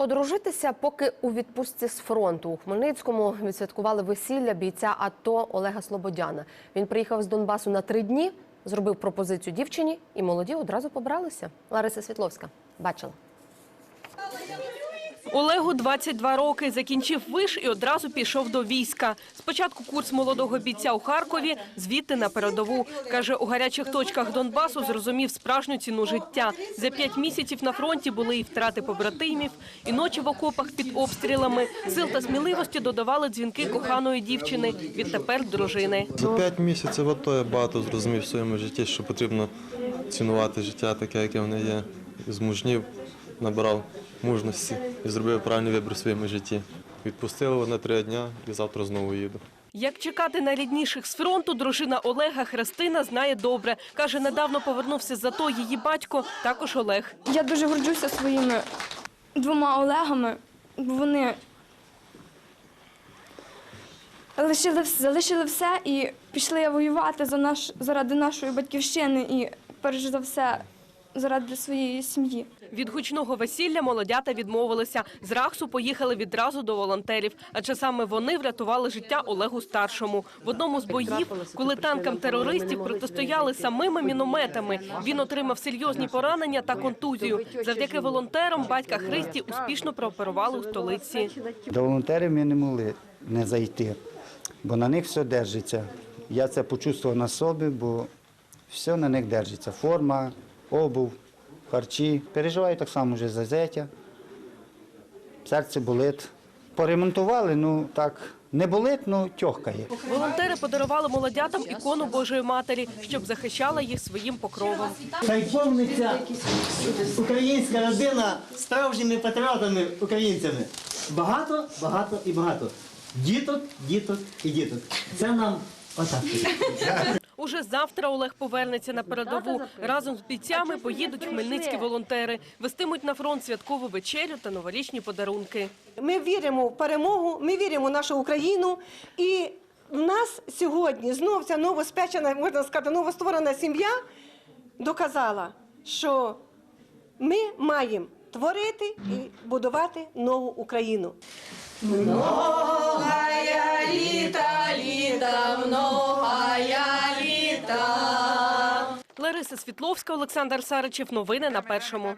Одружитися, поки у відпустці з фронту у Хмельницькому відсвяткували весілля бійця АТО Олега Слободяна. Він приїхав з Донбасу на три дні, зробив пропозицію дівчині, і молоді одразу побралися. Лариса Світловська бачила. Олегу 22 роки. Закінчив виш і одразу пішов до війська. Спочатку курс молодого бійця у Харкові, звідти на передову. Каже, у гарячих точках Донбасу зрозумів справжню ціну життя. За п'ять місяців на фронті були і втрати побратимів, і ночі в окопах під обстрілами. Сил та сміливості додавали дзвінки коханої дівчини, відтепер дружини. За п'ять місяців АТО я багато зрозумів в своєму житті, що потрібно цінувати життя таке, яке воно є. Змужнів, набрав мужності і зробив правильний вибір в своєму житті. Відпустили на три дні і завтра знову їду. Як чекати на рідніших з фронту, дружина Олега Христина знає добре. Каже, недавно повернувся з АТО її батько, також Олег. Я дуже горджуся своїми двома Олегами, бо вони лишили, вс- залишили все і пішли воювати за наш, заради нашої батьківщини і перш за все заради своєї сім'ї. Від гучного весілля молодята відмовилися. З Рахсу поїхали відразу до волонтерів, адже саме вони врятували життя Олегу старшому. В одному з боїв, коли танкам терористів протистояли самими мінометами, він отримав серйозні поранення та контузію. Завдяки волонтерам батька Христі успішно прооперували у столиці. До волонтерів ми не могли не зайти, бо на них все держиться. Я це почувствував на собі, бо все на них держиться. Форма, обув, харчі. Переживаю так само вже за зятя. Серце болить. Поремонтували, ну так, не болить, ну тьохкає. Волонтери подарували молодятам ікону Божої Матері, щоб захищала їх своїм покровом. Хай повниться українська родина справжніми патріотами українцями. Багато, багато і багато. Діток, діток і діток. Це нам отак. Уже завтра Олег повернеться на передову. Разом з бійцями поїдуть хмельницькі волонтери, вестимуть на фронт святкову вечерю та новорічні подарунки. Ми віримо в перемогу, ми віримо в нашу Україну. І в нас сьогодні знов ця новоспечена, можна сказати, новостворена сім'я доказала, що ми маємо творити і будувати нову Україну. Лариса Світловська, Олександр Саричев. Новини на першому.